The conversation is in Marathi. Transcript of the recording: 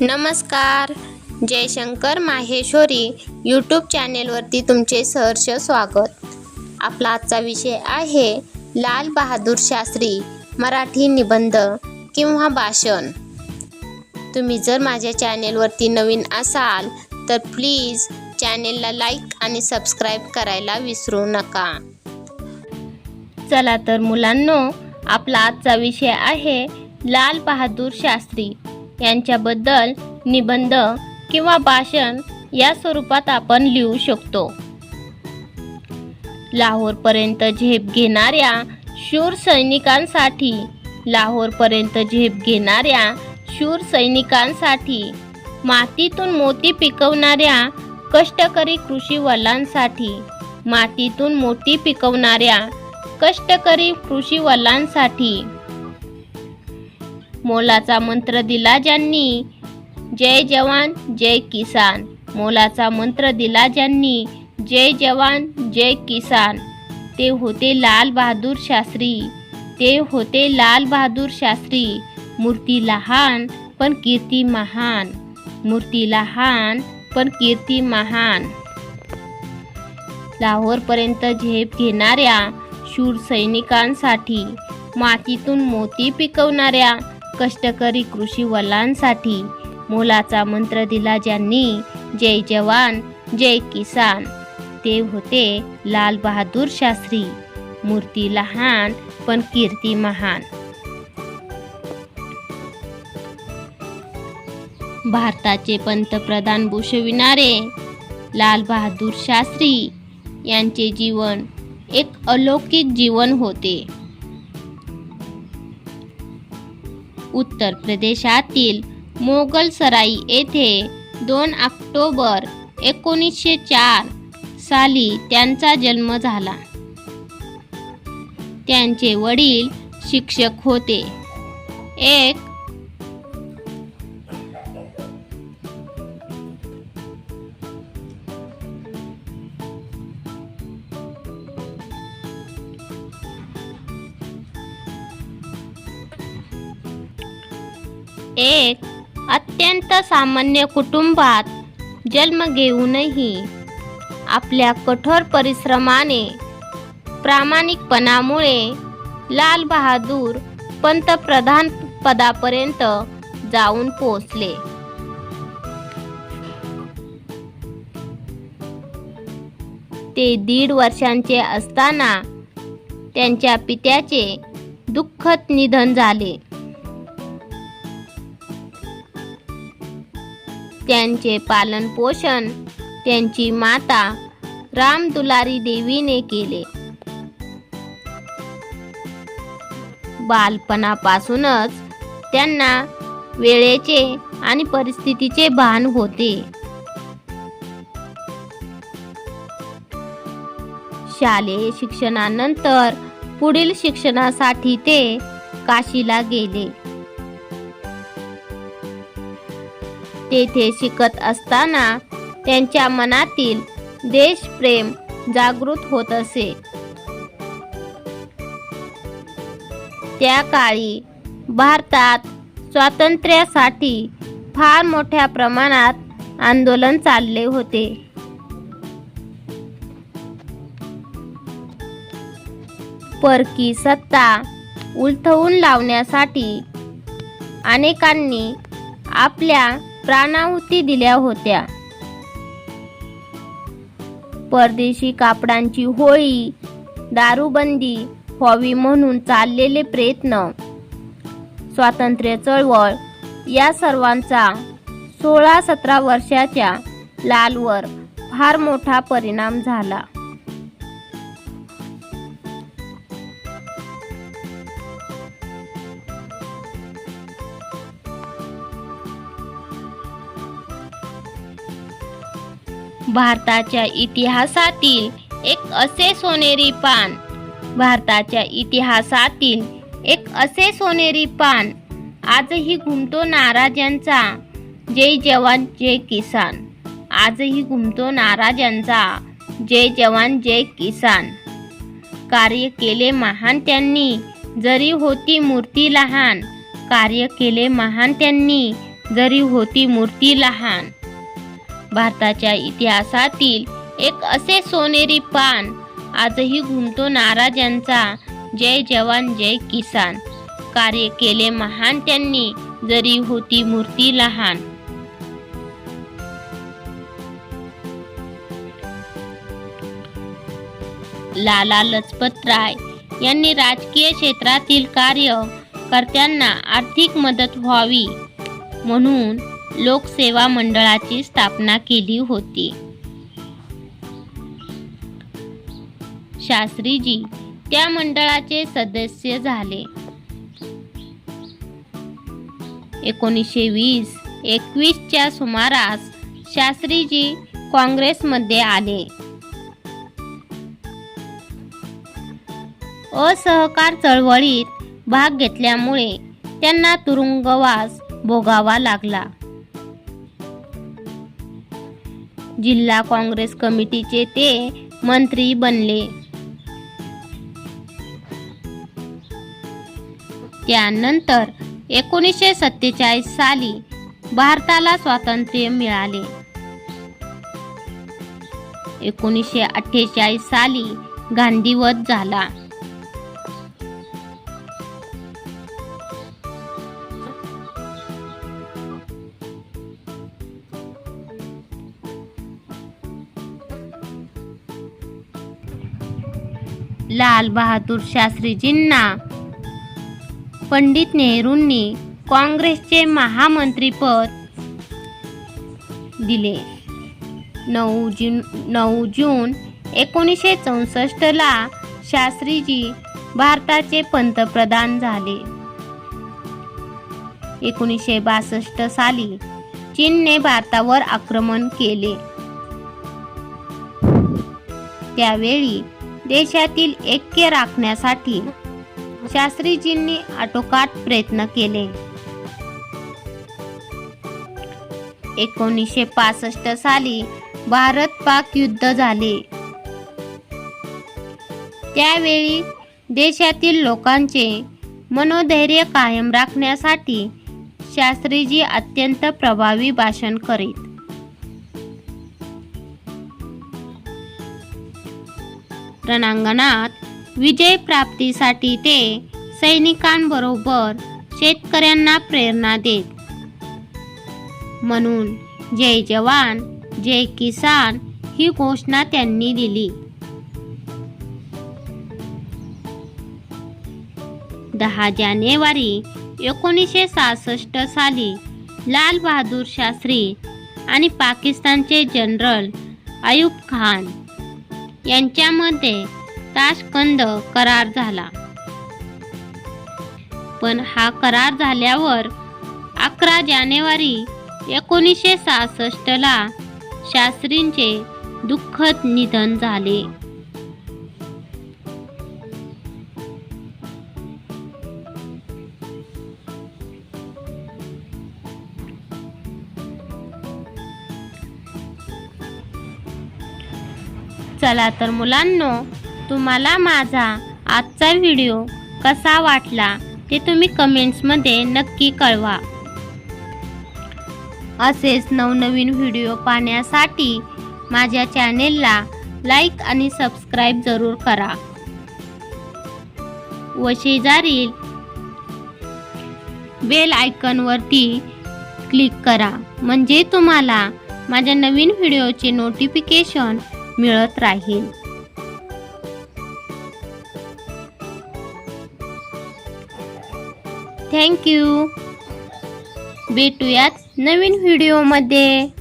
नमस्कार. जयशंकर माहेश्वरी यूट्यूब चॅनेलवरती तुमचे सहर्ष स्वागत. आपला आजचा विषय आहे लाल बहादूर शास्त्री मराठी निबंध किंवा भाषण. तुम्ही जर माझ्या चॅनेलवरती नवीन असाल तर प्लीज चॅनेलला लाईक आणि सबस्क्राईब करायला विसरू नका. चला तर मुलांनो आपला आजचा विषय आहे लाल बहादूर शास्त्री. यांच्याबद्दल निबंध किंवा भाषण या स्वरूपात आपण लिहू शकतो. लाहोरपर्यंत झेप घेणाऱ्या शूर सैनिकांसाठी लाहोरपर्यंत झेप घेणाऱ्या शूर सैनिकांसाठी मातीतून मोती पिकवणाऱ्या कष्टकरी कृषीवलांसाठी मातीतून मोती पिकवणाऱ्या कष्टकरी कृषीवलांसाठी मोलाचा मंत्र दिला ज्यांनी? जय जवान जय किसान. मोलाचा मंत्र दिला ज्यांनी? जय जवान जय किसान. ते होते लाल बहादूर शास्त्री. ते होते लाल बहादूर शास्त्री. मूर्ती लहान पण कीर्ती महान. मूर्ती लहान पण कीर्ती महान. लाहोरपर्यंत झेप घेणाऱ्या शूर सैनिकांसाठी मातीतून मोती पिकवणाऱ्या कष्टकरी कृषी वलांसाठी मोलाचा मंत्र दिला ज्यांनी जय जवान जय किसान. ते होते लाल बहादूर शास्त्री. मूर्ती लहान पण कीर्ती महान. भारताचे पंतप्रधान भूषविणारे लाल बहादूर शास्त्री यांचे जीवन एक अलौकिक जीवन होते. उत्तर प्रदेशातील मोगल सराई येथे दोन ऑक्टोबर एकोणीसशे चार साली त्यांचा जन्म झाला. त्यांचे वडील शिक्षक होते. एक एक अत्यंत सामान्य कुटुंबात जन्म घेऊनही आपल्या कठोर परिश्रमाने प्रामाणिकपणामुळे लाल बहादूर पंतप्रधान पदापर्यंत जाऊन पोहोचले. ते दीड वर्षांचे असताना त्यांच्या पित्याचे दुःखद निधन झाले. त्यांचे पालनपोषण त्यांची माता राम दुलारी देवीने केले. बालपणापासूनच त्यांना वेळेचे आणि परिस्थितीचे भान होते. शालेय शिक्षणानंतर पुढील शिक्षणासाठी ते काशीला गेले. तेथे शिकत असताना त्यांच्या मनातील देशप्रेम जागृत होत असे. त्या काळी भारतात स्वातंत्र्यासाठी फार मोठ्या प्रमाणात आंदोलन चालले होते. परकी सत्ता उलथवून लावण्यासाठी अनेकांनी आपल्या प्राणाहुती दिल्या होत्या. परदेशी कापडांची होळी दारूबंदी व्हावी म्हणून चाललेले प्रयत्न स्वातंत्र्य चळवळ या सर्वांचा सोळा सतरा वर्षाच्या लालवर फार मोठा परिणाम झाला. भारताच्या इतिहासातील एक असे सोनेरी पान. भारताच्या इतिहासातील एक असे सोनेरी पान. आजही घुमतो नाराजांचा जय जवान जय किसान. आजही घुमतो नाराजांचा जय जवान जय किसान. कार्य केले महान त्यांनी. जरी होती मूर्ती लहान. कार्य केले महान त्यांनी. जरी होती मूर्ती लहान. भारताच्या इतिहासातील एक असे सोनेरी पान. आजही घुमतो नाराजांचा जय जवान जय किसान. कार्य केले महान त्यांनी. जरी होती मूर्ती लहान. लाला लजपत राय यांनी राजकीय क्षेत्रातील कार्य कर्त्यांना आर्थिक मदत व्हावी. म्हणून लोकसेवा मंडळाची स्थापना केली होती. शास्त्रीजी त्या मंडळाचे सदस्य झाले. एकोणीसशे वीस एकवीसच्या सुमारास शास्त्रीजी काँग्रेसमध्ये आले. असहकार चळवळीत भाग घेतल्यामुळे त्यांना तुरुंगवास भोगावा लागला. जिल्हा काँग्रेस कमिटीचे ते मंत्री बनले. त्यानंतर एकोणीसशे सत्तेचाळीस साली भारताला स्वातंत्र्य मिळाले. एकोणीसशे अठ्ठेचाळीस साली गांधीवध झाला. लाल बहादूर शास्त्रीजींना पंडित नेहरूंनी काँग्रेसचे महामंत्रीपद दिले. नऊ जून नऊ जून एकोणीसशे चौसष्टला शास्त्रीजी भारताचे पंतप्रधान झाले. एकोणीसशे बासष्ट साली चीनने भारतावर आक्रमण केले. त्यावेळी देशातील ऐक्य राखण्यासाठी शास्त्रीजींनी आटोकाट प्रयत्न केले. एकोणीसशे पासष्ट साली भारत पाक युद्ध झाले. त्यावेळी देशातील लोकांचे मनोधैर्य कायम राखण्यासाठी शास्त्रीजी अत्यंत प्रभावी भाषण करीत. रणांगणात विजय प्राप्तीसाठी ते सैनिकांबरोबर शेतकऱ्यांना प्रेरणा देत. म्हणून जय जवान जय किसान ही घोषणा त्यांनी दिली. दहा जानेवारी एकोणीसशे सहासष्ट साली लाल बहादूर शास्त्री आणि पाकिस्तानचे जनरल अयूब खान यांच्यामध्ये ताशकंद करार झाला. पण हा करार झाल्यावर अकरा जानेवारी एकोणीसशे सहासष्टला शास्त्रींचे दुःखद निधन झाले. चला तर मुलांनो तुम्हाला माझा आजचा व्हिडिओ कसा वाटला ते तुम्ही कमेंट्समध्ये नक्की कळवा. असेच नवनवीन व्हिडिओ पाहण्यासाठी माझ्या चॅनेलला लाईक आणि सबस्क्राईब जरूर करा. व शेजारील बेल आयकॉनवरती क्लिक करा. म्हणजे तुम्हाला माझ्या नवीन व्हिडिओचे नोटिफिकेशन मिळत राहील. थँक्यू भेटूयात नवीन व्हिडिओमध्ये